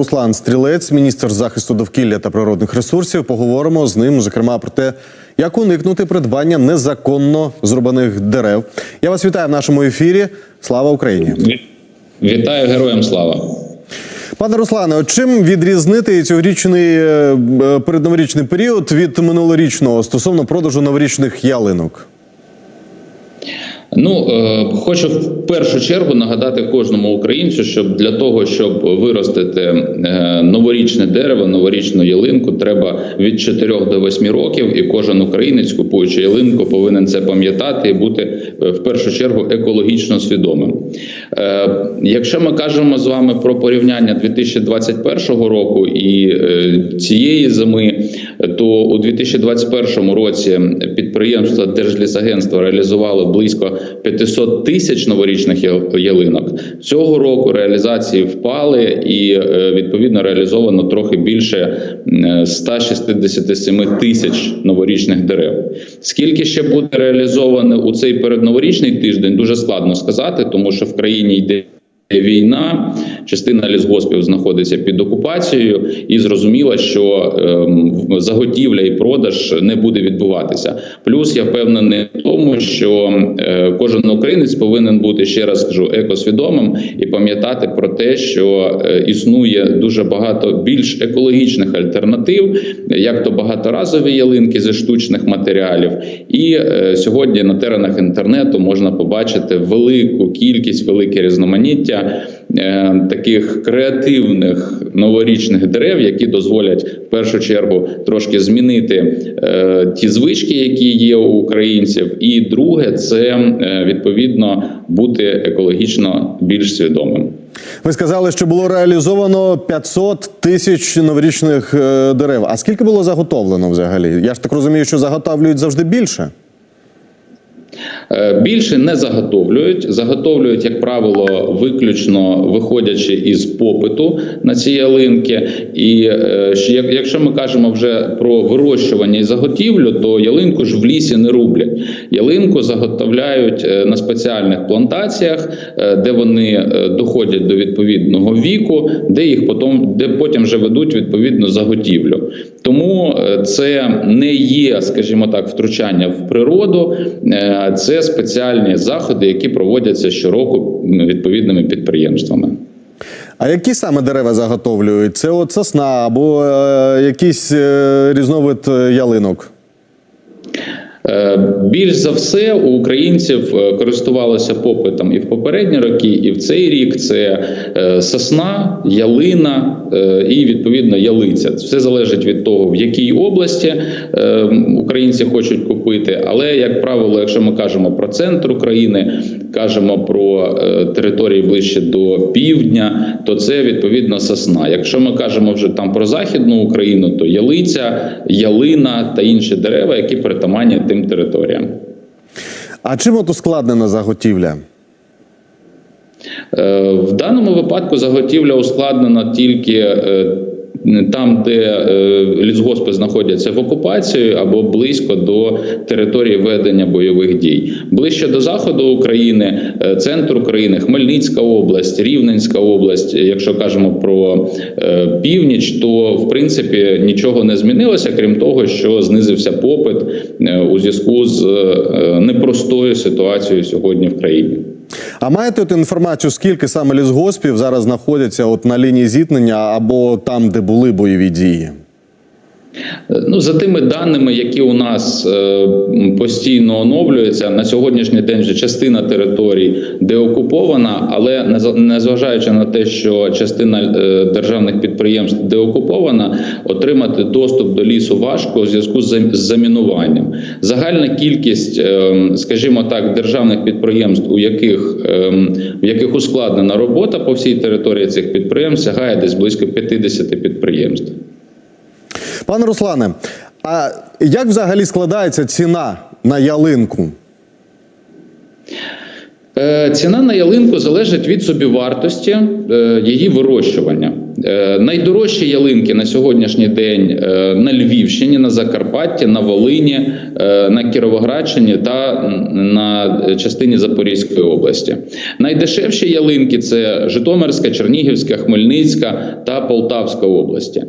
Руслан Стрілець, міністр захисту довкілля та природних ресурсів. Поговоримо з ним, зокрема, про те, як уникнути придбання незаконно зрубаних дерев. Я вас вітаю в нашому ефірі. Слава Україні! Вітаю героям слава. Пане Руслане, от чим відрізнити цьогорічний е, е, передноворічний період від минулорічного стосовно продажу новорічних ялинок? Ну е, хочу в першу чергу нагадати кожному українцю, щоб для того, щоб виростити е, новорічне дерево, новорічну ялинку, треба від 4 до 8 років, і кожен українець, купуючи ялинку, повинен це пам'ятати і бути е, в першу чергу екологічно свідомим. Якщо ми кажемо з вами про порівняння 2021 року і цієї зими, то у 2021 році підприємство Держлісагентства реалізувало близько 500 тисяч новорічних ялинок. Цього року реалізації впали і е, відповідно реалізовано трохи більше 167 тисяч новорічних дерев. Скільки ще буде реалізовано у цей передноворічний тиждень, дуже складно сказати, тому що в країні йде. Війна, частина лісгоспів знаходиться під окупацією, і зрозуміло, що ем, заготівля і продаж не буде відбуватися. Плюс я впевнений в тому, що е, кожен українець повинен бути ще раз скажу екосвідомим і пам'ятати про те, що е, існує дуже багато більш екологічних альтернатив, як то багаторазові ялинки зі штучних матеріалів. І е, сьогодні на теренах інтернету можна побачити велику кількість, велике різноманіття е, таких креативних новорічних дерев, які дозволять в першу чергу трошки змінити е, ті звички, які є у українців. І друге, це е, відповідно бути екологічно більш свідомим. Ви сказали, що було реалізовано 500 тисяч новорічних дерев. А скільки було заготовлено взагалі? Я ж так розумію, що заготовлюють завжди більше. Е, Більше не заготовлюють. Заготовлюють, як правило, виключно виходячи із попиту на ці ялинки. І е, якщо ми кажемо вже про вирощування і заготівлю, то ялинку ж в лісі не рублять. Ялинку заготовляють е, на спеціальних плантаціях, де вони доходять до відповідного віку, де їх потім, де потім вже ведуть відповідну заготівлю. Тому це не є, скажімо так, втручання в природу, е, спеціальні заходи, які проводяться щороку відповідними підприємствами. А які саме дерева заготовлюють? Це от сосна або е, якийсь е, різновид е, ялинок? Е, Більш за все у українців е, користувалося попитом і в попередні роки, і в цей рік це е, сосна, ялина і відповідно ялиця. Все залежить від того, в якій області українці хочуть купити. Але як правило, якщо ми кажемо про центр України, кажемо про території ближче до півдня, то це відповідно сосна. Якщо ми кажемо вже там про західну Україну, то ялиця, ялина та інші дерева, які притаманні тим територіям. А чим от ускладнена заготівля? Е, В даному випадку заготівля ускладнена тільки е, там, де е, лісгоспи знаходяться в окупації або близько до території ведення бойових дій. Ближче до заходу України, е, центр України, Хмельницька область, Рівненська область. Якщо кажемо про е, північ, то в принципі нічого не змінилося, крім того, що знизився попит у зв'язку з непростою ситуацією сьогодні в країні. А маєте от інформацію, скільки саме лісгоспів зараз знаходяться от на лінії зіткнення або там, де були бойові дії? Ну, за тими даними, які у нас е, постійно оновлюються, на сьогоднішній день вже частина територій деокупована, але незважаючи на те, що частина е, державних підприємств деокупована, отримати доступ до лісу важко у зв'язку з зам- з замінуванням. Загальна кількість, е, скажімо так, державних підприємств, у яких в яких ускладнена робота по всій території цих підприємств, сягає десь близько 50 підприємств. Пане Руслане, а як взагалі складається ціна на ялинку? Е, Ціна на ялинку залежить від собівартості е, її вирощування. Е, Найдорожчі ялинки на сьогоднішній день е, на Львівщині, на Закарпатті, на Волині, е, на Кіровоградщині та на частині Запорізької області. Найдешевші ялинки це Житомирська, Чернігівська, Хмельницька та Полтавська області.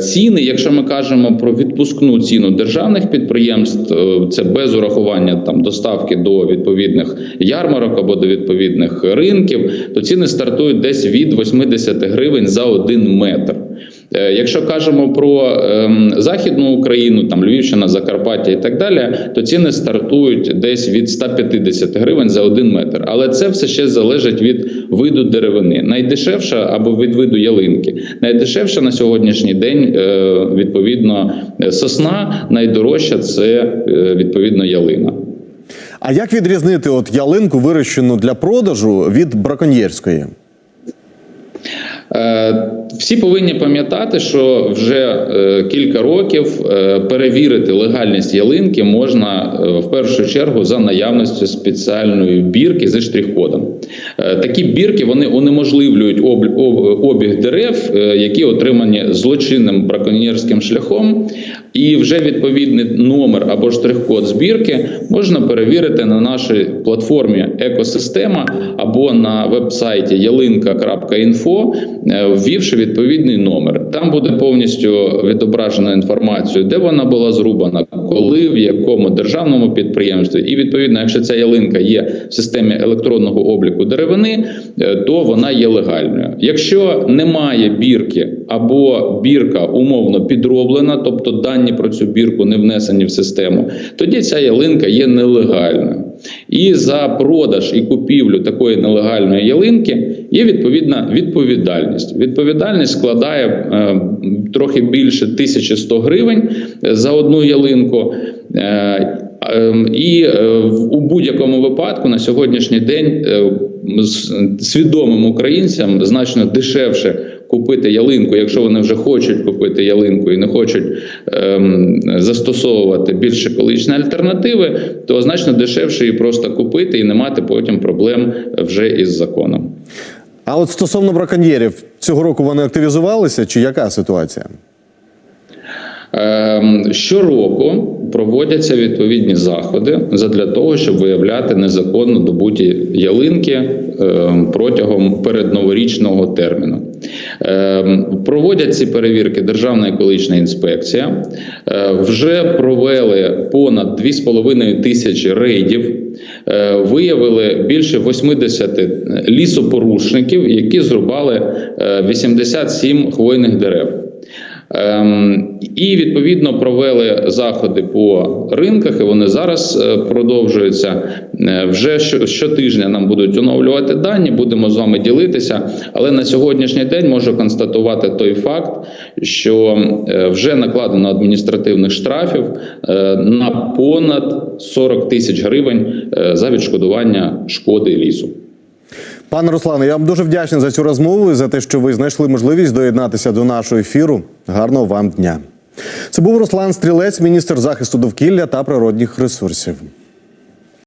Ціни, якщо ми кажемо про відпускну ціну державних підприємств, е, це без урахування там доставки до відповідних ярмарок або до відповідних ринків, то ціни стартують десь від 80 гривень за один метр. Е, Якщо кажемо про ем, західну Україну, там Львівщина, Закарпаття і так далі, то ціни стартують десь від 150 гривень за один метр. Але це все ще залежить від виду деревини. Найдешевша або від виду ялинки. Найдешевша на сьогоднішній день е, відповідно сосна, найдорожча це е, відповідно ялина. А як відрізнити от ялинку, вирощену для продажу, від браконьєрської? Е, Всі повинні пам'ятати, що вже е, кілька років е, перевірити легальність ялинки можна в першу чергу за наявністю спеціальної бірки зі штрих-кодом. Такі бірки вони унеможливлюють об- об- обіг дерев, які отримані злочинним браконьєрським шляхом, і вже відповідний номер або штрих-код збірки можна перевірити на нашій платформі Екосистема або на веб-сайті ялинка.інфо, ввівши відповідний номер. Там буде повністю відображена інформація, де вона була зрубана, коли, в якому державному підприємстві. І відповідно, якщо ця ялинка є в системі електронного обліку деревини, е, то вона є легальною. Якщо немає бірки або бірка умовно підроблена, тобто дані про цю бірку не внесені в систему, тоді ця ялинка є нелегальною. І за продаж і купівлю такої нелегальної ялинки є відповідна відповідальність. Відповідальність складає е, трохи більше 1100 гривень е, за одну ялинку. Е, Ем, І е, у будь-якому випадку на сьогоднішній день е, свідомим українцям значно дешевше купити ялинку, якщо вони вже хочуть купити ялинку і не хочуть ем, застосовувати більш екологічні альтернативи, то значно дешевше її просто купити і не мати потім проблем вже із законом. А от стосовно браконьєрів, цього року вони активізувалися, чи яка ситуація? Ем, Щороку проводяться відповідні заходи задля того, щоб виявляти незаконно добуті ялинки ем, протягом передноворічного терміну. Ем, Проводять ці перевірки Державна екологічна інспекція. Е, Вже провели понад 2,5 тисячі рейдів. Е, Виявили більше 80 лісопорушників, які зрубали е, 87 хвойних дерев. Ем, І відповідно провели заходи по ринках, і вони зараз е, продовжуються. Е, Вже щотижня нам будуть оновлювати дані, будемо з вами ділитися. Але на сьогоднішній день можу констатувати той факт, що е, вже накладено адміністративних штрафів на понад 40 тисяч гривень за відшкодування шкоди лісу. Пане Руслане, я вам дуже вдячний за цю розмову і за те, що ви знайшли можливість доєднатися до нашого ефіру. Гарного вам дня. Це був Руслан Стрілець, міністр захисту довкілля та природних ресурсів.